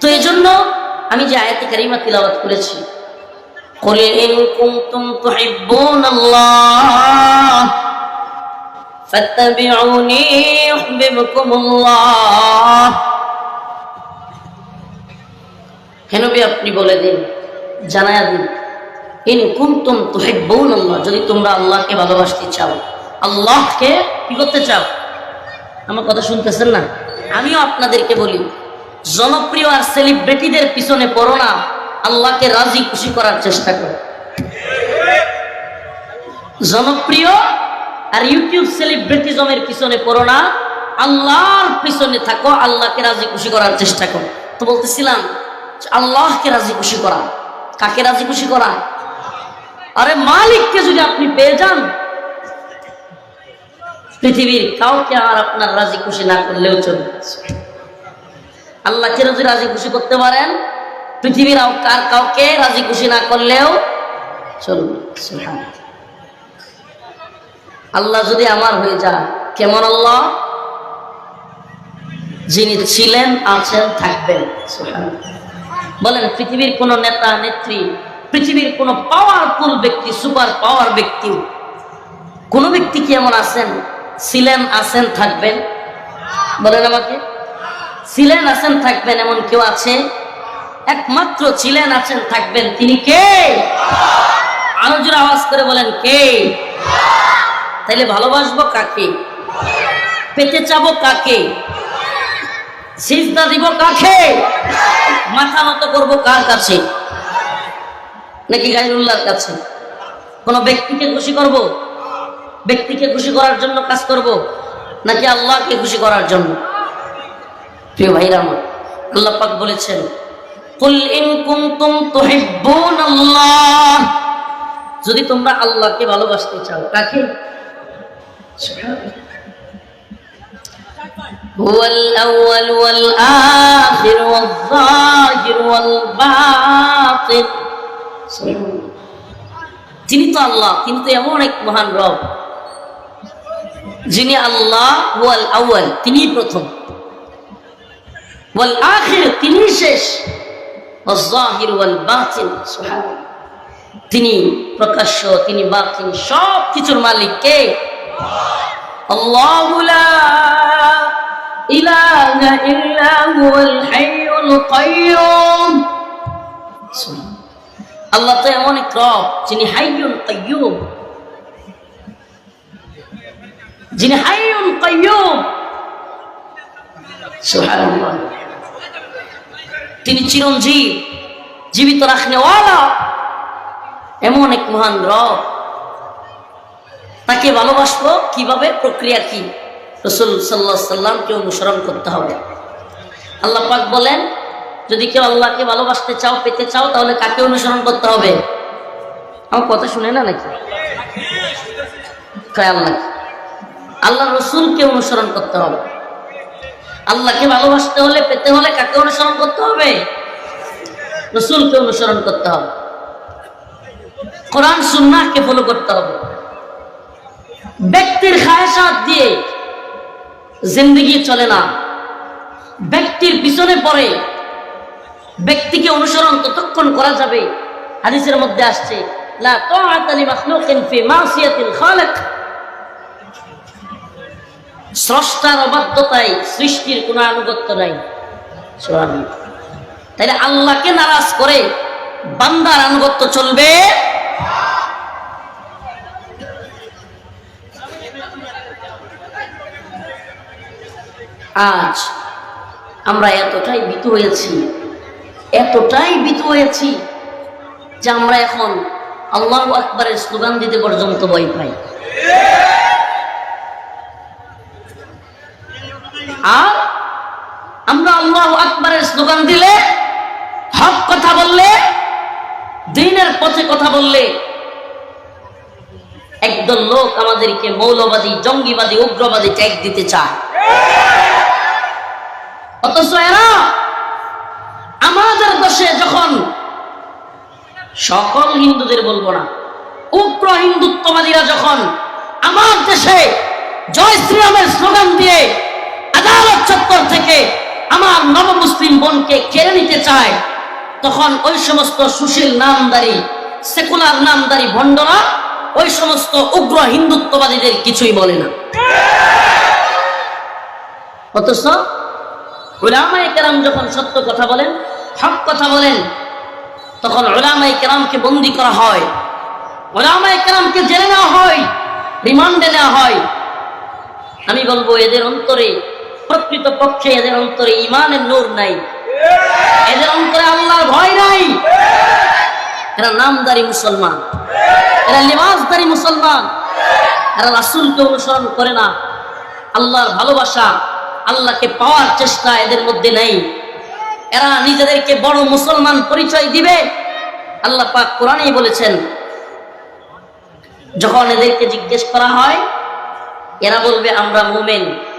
তো এই জন্য আমি যে আয়াতে কারিমা তিলাওয়াত করেছি قل إن كنتم تحبون الله فاتبعوني يحببكم الله কেন বে আপনি বলে দিন জানায়া দিন ইন কুনতুম তুহিব্বুন আল্লাহ যদি তোমরা আল্লাহকে ভালোবাসতে চাও আল্লাহকে কি করতে চাও আমার কথা শুনতেছেন না আমিও আপনাদেরকে বলি জনপ্রিয় আর সেলিব্রিটিদের পিছনে পড়ো না, আল্লাহকে রাজি খুশি করার চেষ্টা করো। জনপ্রিয় আর ইউটিউব সেলিব্রিটিজমের পিছনে পড়ো না, আল্লাহর পিছনে থাকো, আল্লাহকে রাজি খুশি করার চেষ্টা করো। তো বলতেছিলাম আল্লাহকে রাজি খুশি করা। কাকে রাজি খুশি করা? আরে মালিককে যদি আপনি পেয়ে যান, পৃথিবীর কাউকে আর আপনার রাজি খুশি না করলেও চলবে আল্লাহকে যদি রাজি খুশি করতে পারেন? পৃথিবীর কার কাউকে রাজি খুশি না করলেও চলবে আল্লাহ যদি আমার হয়ে যায় কেমন আল্লাহ? যিনি ছিলেন, আছেন, থাকবেন বলেন, পৃথিবীর কোন নেতা, নেত্রী, পৃথিবীর কোন পাওয়ারফুল ব্যক্তি সুপার পাওয়ার ব্যক্তি, কোন ব্যক্তি কি এমন আছেন? ছিলেন, আছেন, থাকবেন? বলেন আমাকে। ছিলেন আছেন, থাকবেন এমন কেউ আছে? একমাত্র ছিলেন আছেন, থাকবেন তিনি কে? আরও জোরে আওয়াজ করে বলেন, কে? তাইলে ভালোবাসবো কাকে? পেতে চাবো কাকে? সিজদা দিব কাকে? মাথা নত করব কার কাছে? নাকি গাইরুল্লাহর কাছে? কোন ব্যক্তিকে খুশি করব? ব্যক্তিকে খুশি করার জন্য কাজ করব? নাকি আল্লাহকে খুশি করার জন্য? প্রিয় ভাইরা আমার আল্লাহ পাক বলেছেন কুল ইন কুনতুম তুহিব্বুনাল্লাহ যদি তোমরা আল্লাহকে ভালোবাসতে চাও কাকে هو الأول والآخر والظاهر والباطن তিনি তো আল্লাহ তিনি তো এমন এক মহান রব যিনি আল্লাহ ওয়াল আউয়াল তিনি প্রথম والآخر تني شش والظاهر والباطن. سبحان الله. تني فكشو تني باطن. شاب كتر مالك كي الله لا إله إلا هو الحي القيوم. الله تعالى رب جني حي قيوم. جني حي قيوم. তিনি চিরঞ্জীব, জীবিত রাখনেওয়ালা এমন এক মহান রব। তাকে ভালোবাসবো কীভাবে? প্রক্রিয়া কি? রসুল সাল্লাহ সাল্লামকে অনুসরণ করতে হবে। আল্লাহ পাক বলেন, যদি কেউ আল্লাহকে ভালোবাসতে চাও, পেতে চাও, তাহলে কাকে অনুসরণ করতে হবে? আমার কথা শুনে না নাকি? আল্লাহ আল্লাহ রসুলকে অনুসরণ করতে হবে। আল্লাহকে ভালোবাসতে হলে, পেতে হলে কাকে অনুসরণ করতে হবে? রসুলকে অনুসরণ করতে হবে। কোরআন, সুন্নাহকে ফলো করতে হবে। ব্যক্তির খায়সাত দিয়ে জিন্দগি চলে না। ব্যক্তির পিছনে পড়ে। ব্যক্তিকে অনুসরণ ততক্ষণ করা যাবে। হাদিসের মধ্যে আসছে, লা তাআতা মাখলুকিন ফি মাসিয়াতিল খালিক। স্রষ্টার অবাধ্যতায় সৃষ্টির কোনো আনুগত্য নাই। তাইলে আল্লাহকে নারাজ করে বান্দার আনুগত্য চলবে? আজ আমরা এতটাই ভীত হয়েছি, এতটাই ভীত হয়েছি যে আমরা এখন আল্লাহ আকবরের স্লোগান দিতে পর্যন্ত ভয় পাই। আর আমরা আল্লাহ আকবরের স্লোগান দিলে, হক কথা বললে, দিনের পথে কথা বললে, একদল লোক আমাদেরকে মৌলবাদী, জঙ্গিবাদী, উগ্রবাদী ট্যাগ দিতে চায়। অথচ এরা আমাদের দেশে যখন সকল হিন্দুদের বলব না, উগ্র হিন্দুত্ববাদীরা যখন আমার দেশে জয় শ্রীরামের স্লোগান দিয়ে আদালত চত্বর থেকে আমার নব মুসলিম বোনকে কেড়ে নিতে চায়, তখন ওই সমস্ত সুশীল নামদারি, সেকুলার নামদারি ভণ্ডরা ওই সমস্ত উগ্র হিন্দুত্ববাদীদের কিছুই বলে না। অথচ ওলামাই কেরাম যখন সত্য কথা বলেন, হক কথা বলেন, তখন ওলামাই কেরামকে বন্দি করা হয়। ওলামাই কেরামকে জেলে নেওয়া হয়, রিমান্ডে নেওয়া হয়। আমি বলব, এদের অন্তরে প্রকৃত পক্ষে এদের অন্তরে ইমানের নূর নাই। এদের অন্তরে আল্লাহর ভয় নাই। এরা নামদারি মুসলমান। এরা লিবাসদারি মুসলমান। এরা রাসুলকে অনুসরণ করে না। আল্লাহর ভালোবাসা, আল্লাহকে পাওয়ার চেষ্টা এদের মধ্যে নেই। এরা নিজেদেরকে বড় মুসলমান পরিচয় দিবে। আল্লাহ পাক কোরআনেই বলেছেন, যখন এদেরকে জিজ্ঞেস করা হয়, এরা বলবে, আমরা মোমেন।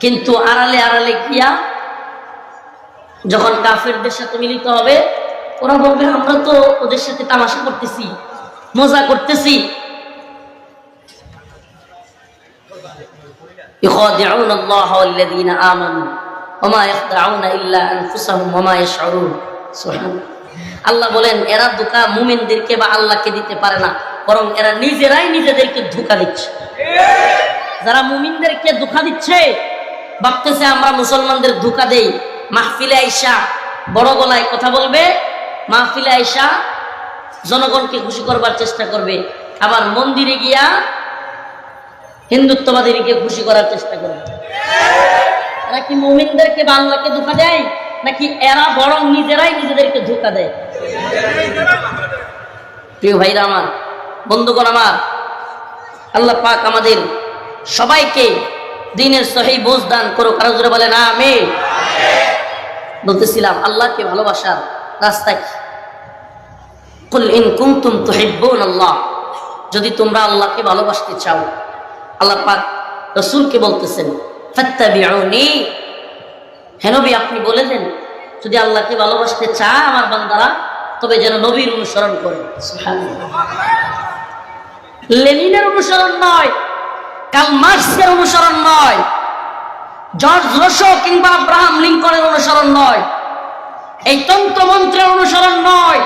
কিন্তু আড়ালে আড়ালে গিয়া যখন কাফেরদের সাথে মিলিত হবে ওরা বলবে আমরা তো ওদের সাথে তামাশা করতেছি মজা করতেছি يخادعون الله والذين آمنوا وما يخدعون إلا أنفسهم وما يشعرون سبحان আল্লাহ বলেন এরা ধোকা মুমিনদেরকে বা আল্লাহকে দিতে পারে না বরং এরা নিজেরাই নিজেদেরকে ধোকা দিচ্ছে যারা মুমিনদেরকে ধোকা দিচ্ছে ভাবতেছে, আমরা মুসলমানদের ধোকা দেই। মাহফিলে আইসা বড় গলায় কথা বলবে। মাহফিলে আইসা জনগণকে খুশি করবার চেষ্টা করবে। আবার মন্দিরে গিয়া হিন্দুত্ববাদীকে খুশি করার চেষ্টা করবে। এরা কি মুমিনদেরকে বা আল্লাহকে ধোকা দেয়, নাকি এরা বরং নিজেরাই নিজেদেরকে ধোকা দেয়? প্রিয় ভাইরা আমার, বন্ধুগণ আমার, আল্লাহ পাক আমাদের সবাইকে দিনের সহি বোঝ দান করো কারও জোরে বলে না আমি বলতেছিলাম, আল্লাহকে ভালোবাসার রাস্তা কি কুল আল্লাহ যদি তোমরা আল্লাহকে ভালোবাসতে চাও। আল্লাহ পাক রসুলকে বলতেছেন, ফাত্তাবিউনি। হে আপনি বলে দেন, যদি আল্লাহকে ভালোবাসতে চায় আমার বান্দারা, তবে যেন নবীর অনুসরণ করে। লেনিনের অনুসরণ নয় কাল মার্ক্সের অনুসরণ নয়। জর্জ রসো কিংবা আব্রাহাম লিঙ্কনের অনুসরণ নয়। এই তন্ত্রমন্ত্রের অনুসরণ নয়।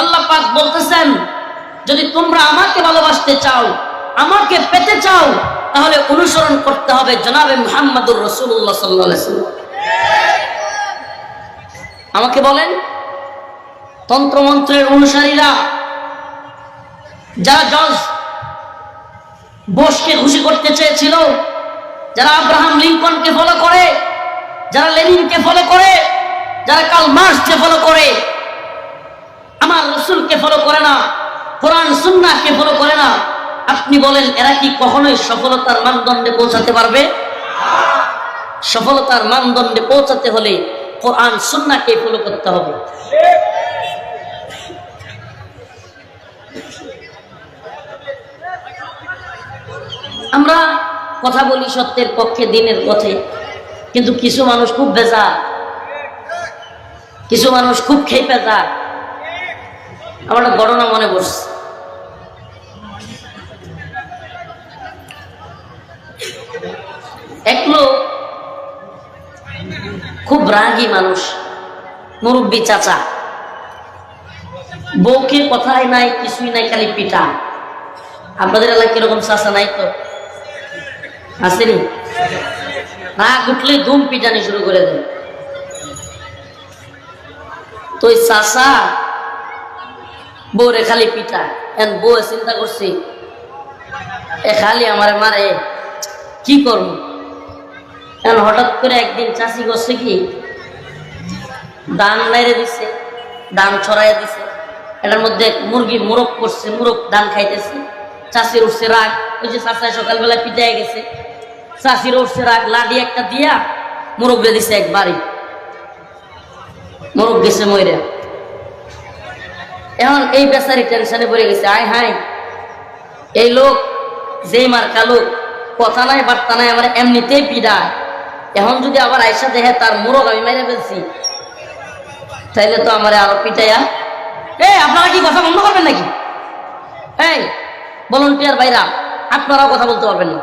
আল্লাহ পাক বলতেছেন, যদি তোমরা আমাকে ভালোবাসতে চাও, আমাকে পেতে চাও, তাহলে অনুসরণ করতে হবে জনাবে মুহাম্মদুর রসুল্লাহ সাল্লাহ সাল্লাম আমাকে বলেন, তন্ত্রমন্ত্রের অনুসারীরা, যারা জজ বোসকে খুশি করতে চেয়েছিল। যারা আব্রাহাম লিঙ্কনকে ফলো করে, যারা লেনিনকে ফলো করে, যারা কাল মার্কসকে ফলো করে, আমার রসুলকে ফলো করে না, কোরআন সুন্নাহকে ফলো করে না, আপনি বলেন, এরা কি কখনোই সফলতার মানদণ্ডে পৌঁছাতে পারবে? সফলতার মানদণ্ডে পৌঁছাতে হলে কোরআন সুন্নাহকে ফলো করতে হবে। আমরা কথা বলি সত্যের পক্ষে, দিনের পথে। কিন্তু কিছু মানুষ খুব বেজার। কিছু মানুষ খুব খেপে যায় আমার একটা ঘটনা মনে পড়ছে। এক লোক খুব রাগী মানুষ, মুরব্বী চাচা। বউকে কথাই নাই, কিছুই নাই, খালি পিঠা আপনাদের এলাকায় কীরকম চাচা নাই তো? আসেনি রাগ উঠলে ধুম পিটানি শুরু করে দেয়। তো চাচা, বউরে খালি পিঠা এন বউ চিন্তা করছি, এ খালি আমার মারে, কি করব? এখন হঠাৎ করে একদিন চাষি করছে কি দান মেরে দিছে দান ছড়াই দিছে। এটার মধ্যে মুরগি মুরগ করছে, মুরগ দান খাইতেছে। চাষির উঠছে রাগ, ওই যে চাষায় সকালবেলা পিটাই গেছে। চাষির উঠছে লাডি একটা দিয়া মুরগরে দিছে একবারই মোরগ গেছে ময়রা এখন এই বেচারি টেনশনে পড়ে গেছে, আয় হাই এই লোক যেই মার্কা লোক, কথা নাই, বার্তা নাই, আমার এমনিতেই পিডায় এখন যদি আবার আয়সা দেখে তার মোরগ আমি মেরে ফেলছি, তাইলে তো আমার আরও পিটাইয়া এই আপনারা কি কথা বন্ধ করবেন নাকি? এই ভলন্টিয়ার ভাইরা, আপনারাও কথা বলতে পারবেন না।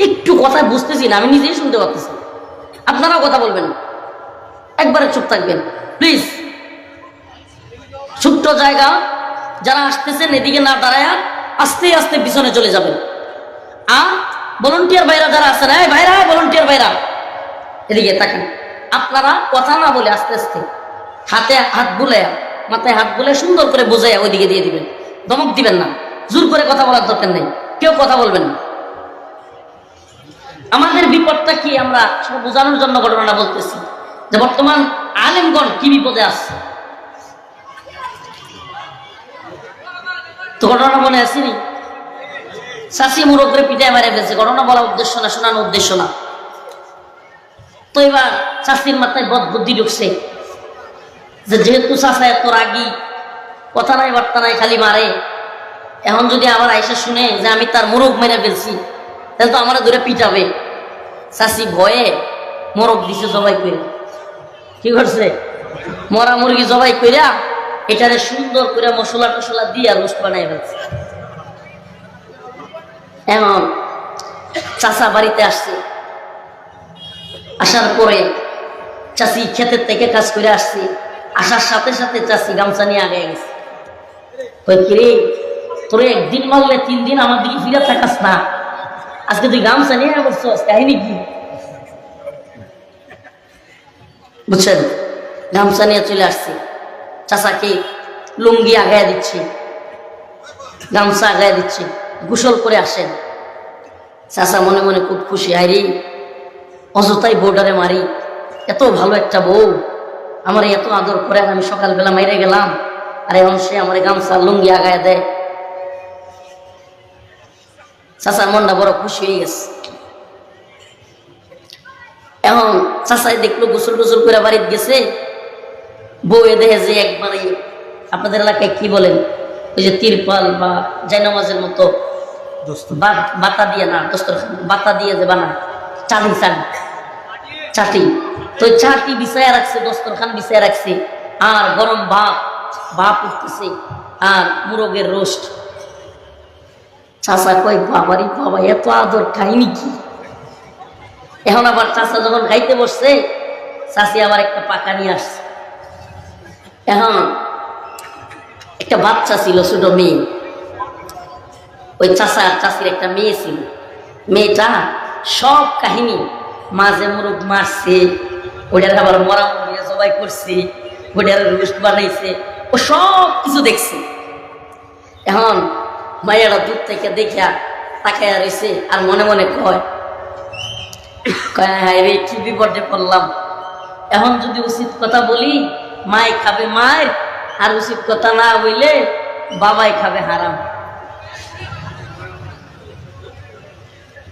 একটু কথা বুঝতেছি না, আমি নিজেই শুনতে পারতেছি। আপনারাও কথা বলবেন। একবারে চুপ থাকবেন। প্লিজ। ছোট্ট জায়গা, যারা আসতেছেন এদিকে না দাঁড়ায়, আস্তে আস্তে পিছনে চলে যাবেন। আর ভলন্টিয়ার ভাইরা যারা আছেন, এই ভাইরা ভলন্টিয়ার ভাইরা, এদিকে তাকান। আপনারা কথা না বলে আস্তে আস্তে হাতে হাত বুলে মাথায় হাত বুলে সুন্দর করে বোঝাইয়া ওইদিকে দিয়ে দিবেন। ধমক দিবেন না। জোর করে কথা বলার দরকার নেই। কেউ কথা বলবেন না। আমাদের বিপদটা কি আমরা বোঝানোর জন্য ঘটনাটা বলতেছি। যে বর্তমান আলেমগণ কি বিপদে আসছে তো ঘটনা মনে আসেনি শাসি মুরব্বরে পিঠায় মারে ফেলছে ঘটনা বলা উদ্দেশ্য না শোনানো উদ্দেশ্য না। তো এবার শাস্তির মাথায় বদ বুদ্ধি ঢুকছে। যে যেহেতু চাষা এত রাগি, কথা নাই, বার্তা নাই, খালি মারে। এখন যদি আবার আইসা শুনে যে আমি তার মোরগ মেরে ফেলছি তাহলে তো আমার ধরে পিটাবে। চাষি ভয়ে মোরগ দিছে জবাই করে কি করছে? মরা মুরগি জবাই কইরা এটারে সুন্দর করে মশলা টসলা দিয়ে রোস্ট বানাই ফেলছে। এমন চাষা বাড়িতে আসছে। আসার পরে চাষি ক্ষেতের থেকে কাজ করে আসছে। আসার সাথে সাথে চাষি গামছা নিয়ে আগে গেছে। তোরে একদিন মারলে তিন দিন আমার দিকে ফিরে থাকাস না। আজকে তুই গামছা নিয়ে বসছস কাহিনী কি? বুঝছেন? গামছা নিয়ে চলে আসছে। চাচাকে লুঙ্গি আগায় দিচ্ছে। গামছা আগায় দিচ্ছে। গোসল করে আসেন। চাচা মনে মনে খুব খুশি হাইরি অযথাই বউডারে মারি। এত ভালো একটা বউ। আমার এত আদর করে আমি সকালবেলা মাইরে গেলাম। আর এখন সে আমার গামছা লুঙ্গি আগায় দেয়। চাচার মনটা বড় খুশি হয়ে গেছে। এখন চাচাই দেখল গোসল টোসল করে বাড়িতে গেছে। বউ এ দেখে যে একবারে আপনাদের এলাকায় কি বলেন? ওই যে তিরপাল বা জায়নামাজের মতো বাতা দিয়ে না দস্তরখান বাতা দিয়ে যে বানায়। চালি চালি চাটি। তো চাটি বিছায় রাখছে দস্তরখান বিছায় রাখছে। আর গরম ভাপ ভাপ উঠতেছে। আর মুরগের রোস্ট। চাষা কয় বাবারি বাবা, এত আদর খাইনি কি? এখন আবার চাষা যখন খাইতে বসছে চাষি আবার একটা পাকা নিয়ে আসছে। এখন একটা বাচ্চা ছিল, ছোট মেয়ে। ওই চাষা আর চাষির একটা মেয়ে ছিল। মেয়েটা সব কাহিনী মাঝে মুরগ মারছে, ওটার আবার মরা মুরগিয়া সবাই করছে, ওটার রোস্ট বানাইছে, ও সব কিছু দেখছে। এখন মায়েরা দূর থেকে দেখিয়া তাকাইয়া রয়েছে আর মনে মনে কয় কয়, হায় রে কি বিপদে পড়লাম? এখন যদি উচিত কথা বলি, মাই খাবে মায়ের, আর উচিত কথা না বললে বাবাই খাবে হারাম।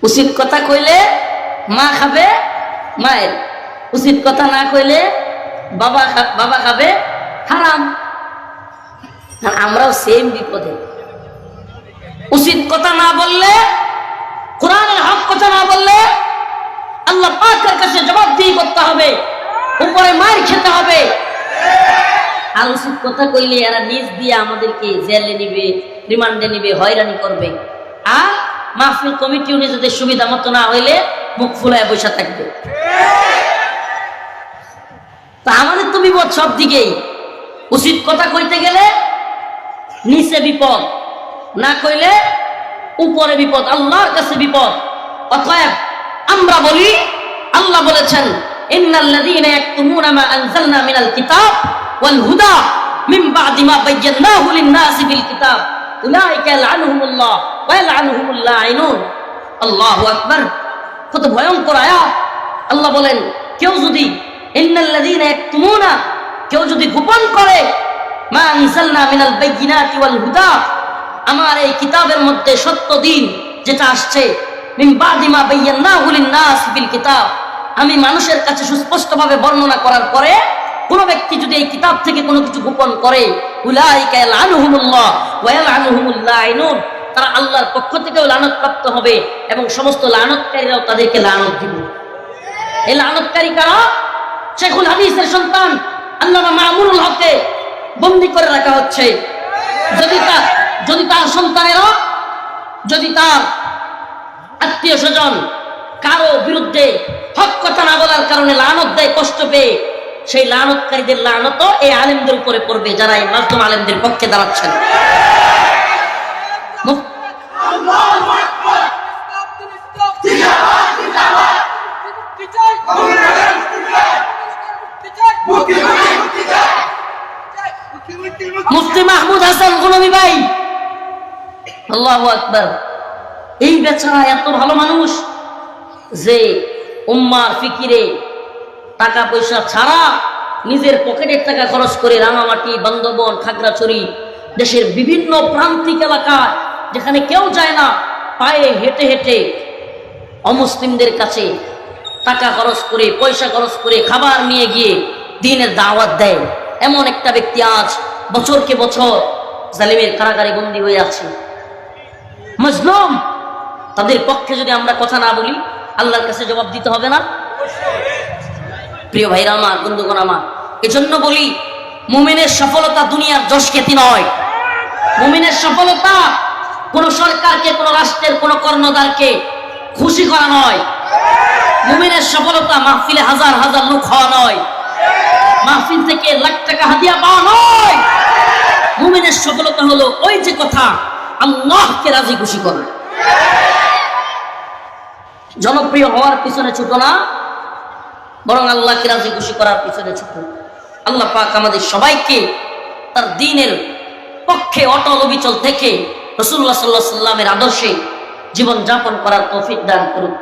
উচিত কথা কইলে মা খাবে মায়ের, উচিত কথা না কইলে বাবা বাবা খাবে হারাম। আমরাও সেম বিপদে। উচিত কথা না বললে, কোরআনের হক কথা না বললে, আল্লাহ পাকের কাছে জবাবদিহি করতে হবে, উপরে মার খেতে হবে। আর উচিত কথা কইলে এরা নিজ দিয়ে আমাদেরকে জেলে নিবে, রিমান্ডে নিবে, হয়রানি করবে। আর মাহফিল কমিটিও নিজেদের সুবিধা মতো না হইলে মুখ ফুলায় বসে থাকবে। তা আমাদের তো বিপদ সব দিকেই উচিত কথা কইতে গেলে নিচে বিপদ। না কইলে উপরে বিপদ, আল্লাহর কাছে বিপদ। অতএব আমরা বলি, আল্লাহ বলেছেন, ইন্নাল্লাযীনা ইয়াকতুমুনা মা আনজালনা মিনাল কিতাব ওয়াল হুদা মিন বাদি মা বায়্যানাহু লিন-নাসি বিল কিতাব। উলাইকা ইয়ালআনুহুমুল্লাহ ওয়া ইয়ালআনুহুমুল লাঈনুন আল্লাহু আকবার, কত ভয়ঙ্কর আয়াত। আল্লাহ বলেন, কেউ যদি, ইন্নাল্লাযীনা ইয়াকতুমুনা কেউ যদি গোপন করে, মা আনজালনা মিনাল বায়্যিনাতি ওয়াল হুদা আমার এই কিতাবের মধ্যে সত্য দিন যেটা আসছে কিতাব। আমি মানুষের কাছে সুস্পষ্টভাবে বর্ণনা করার পরে, কোন ব্যক্তি যদি এই কিতাব থেকে কোনো কিছু গোপন করে তারা আল্লাহর পক্ষ থেকেও লানত প্রাপ্ত হবে এবং সমস্ত লানতকারীরাও তাদেরকে লানত দিব। এই লানতকারী কারা? শেখুল হাদিসের সন্তান, আল্লামা মামুনুল হককে বন্দি করে রাখা হচ্ছে। যদি তার যদি তার সন্তানেরা যদি তার আত্মীয় স্বজন কারও বিরুদ্ধে হক কথা না বলার কারণে লানত দেয়, কষ্ট পেয়ে, সেই লানতকারীদের লানত এই আলেমদের উপরে পড়বে, যারা এই মাজলুম আলেমদের পক্ষে দাঁড়াচ্ছেন। মুফ- মুফতি মাহমুদ হাসান গুলবি ভাই আল্লাহু আকবার। এই বেচারা এত ভালো মানুষ যে উম্মার ফিকিরে টাকা পয়সা ছাড়া নিজের পকেটের টাকা খরচ করে রাঙামাটি, বান্দরবন, খাগড়াছড়ি দেশের বিভিন্ন প্রান্তিক এলাকায় যেখানে কেউ যায় না, পায়ে হেঁটে হেঁটে অমুসলিমদের কাছে টাকা খরচ করে, পয়সা খরচ করে খাবার নিয়ে গিয়ে দিনের দাওয়াত দেয়। এমন একটা ব্যক্তি আজ বছরকে বছর জালিমের কারাগারে বন্দী হয়ে আছে। মজলুম, তাদের পক্ষে যদি আমরা কথা না বলি, আল্লাহর কাছে জবাব দিতে হবে না? প্রিয় ভাইরা আমার, বন্ধুগণ আমার, এজন্য বলি, মুমিনের সফলতা দুনিয়ার যশ খ্যাতি নয়। মুমিনের সফলতা কোন সরকারকে, কোন রাষ্ট্রের, কোন কর্ণদারকে খুশি করা নয়। মুমিনের সফলতা মাহফিলে হাজার হাজার লোক হওয়া নয়। মাহফিল থেকে লাখ টাকা হাতিয়া পাওয়া নয়। মুমিনের সফলতা হলো ওই যে কথা আল্লাহকে রাজি খুশি করা। জনপ্রিয় হওয়ার পিছনে ছুটো না, বরং আল্লাহকে রাজি খুশি করার পিছনে ছুটো। আল্লাহ পাক আমাদের সবাইকে তার দিনের পক্ষে অটল অবিচল থেকে রসুল্লাহ সাল্লাহ সাল্লামের আদর্শে জীবনযাপন করার তৌফিক দান করুক।